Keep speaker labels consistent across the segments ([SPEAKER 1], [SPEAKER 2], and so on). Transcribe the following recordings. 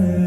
[SPEAKER 1] matter.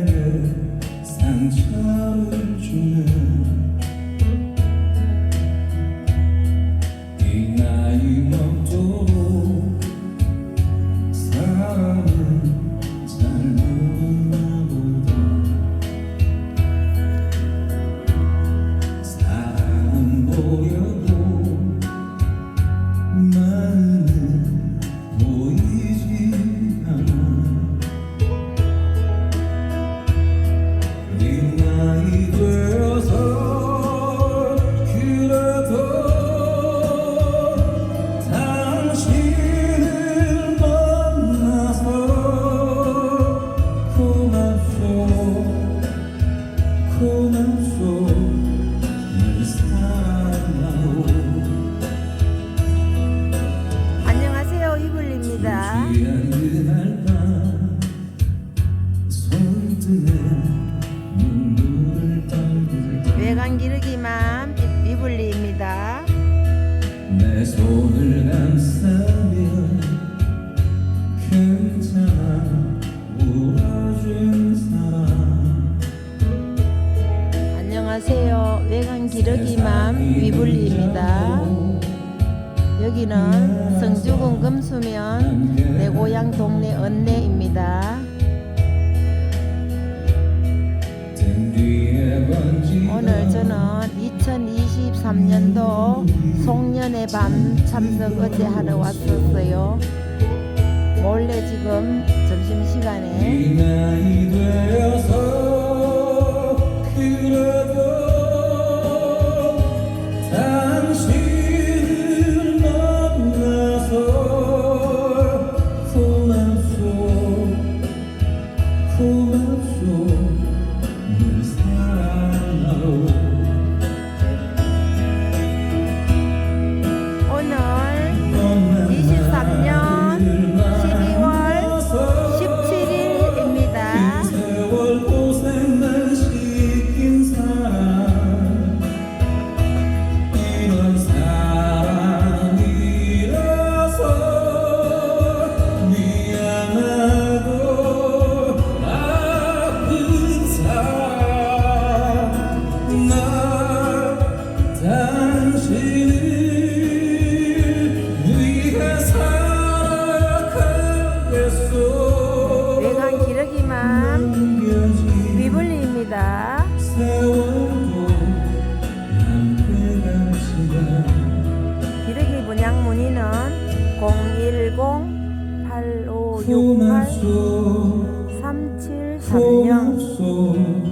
[SPEAKER 1] 손을 감싸면
[SPEAKER 2] 안녕하세요. 외관 기러기 맘 위불리입니다. 여기는 성주군 금수면 내고 2023년도 송년의 밤 참석 어제 하러 왔었어요. 몰래 지금 점심시간에 문의는
[SPEAKER 1] 010-8568-3730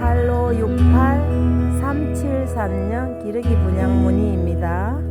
[SPEAKER 2] 010-8568-3730 기르기 분양 문의입니다.